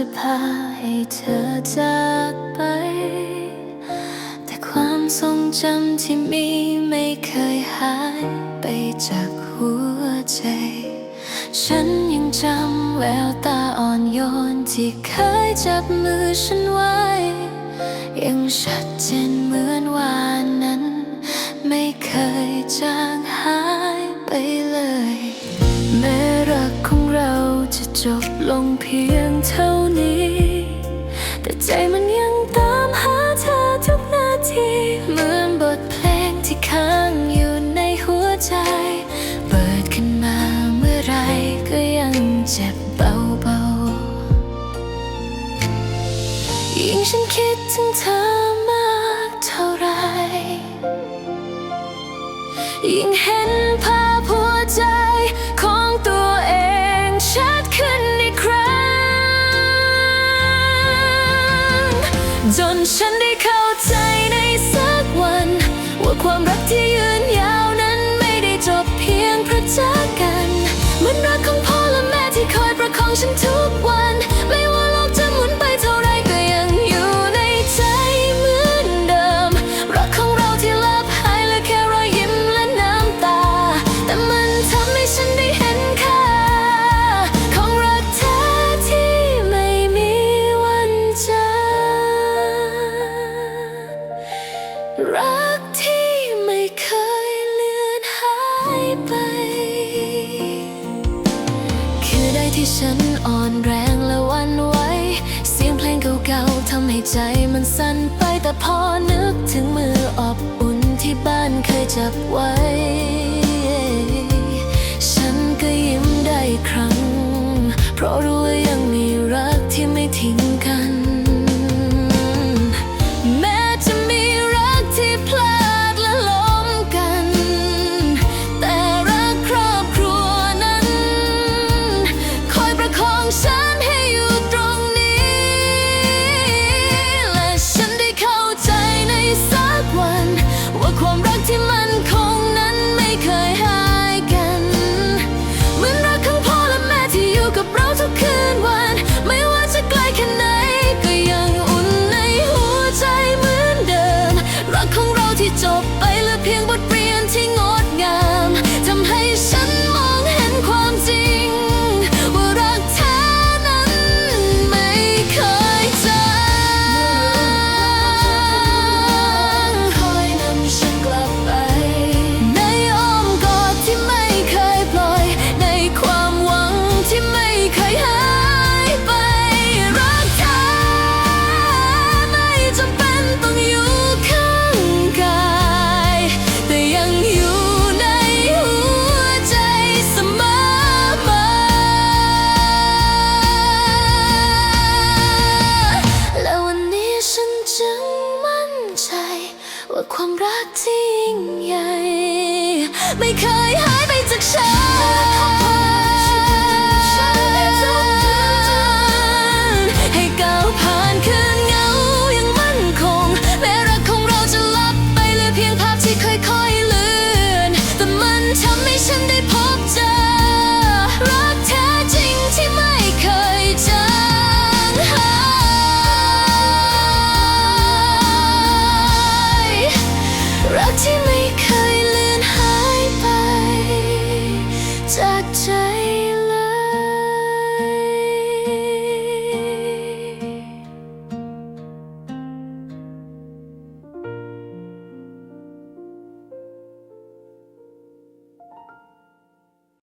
จะพาให้เธอจากไป แต่ความทรงจำที่มีไม่เคยหายไปจากหัวใจ ฉันยังจำแววตาอ่อนโยนที่เคยจับมือฉันไว้ ยังชัดเจนเหมือนวานนั้น ไม่เคยจางหายไปเลย ลงเพียงเท่านี้ แต่ใจมันยังตามหาเธอทุกนาที เหมือนบทเพลงที่ค้างอยู่ในหัวใจ เปิดขึ้นมาเมื่อไรก็ยังเจ็บเบาๆ ยิ่งฉันคิดถึงเธอมากเท่าไร ยิ่งเห็นภาพหัวใจของตัวเองชัด จนฉันได้เข้า กที่ไม่เคยเลือนหายไป คือได้ที่ฉันอ่อนแรงและวันไหว เสียงเพลงเก่าๆทำให้ใจมันสั่นไปแต่พอนึกถึงมืออบอุ่นที่บ้านเคยจับไว้ ฉันก็ยิ้มได้ครั้ง เพราะรู้ ว่าความรักที่ยิ่งใหญ่ ไม่เคยหายไปจากฉัน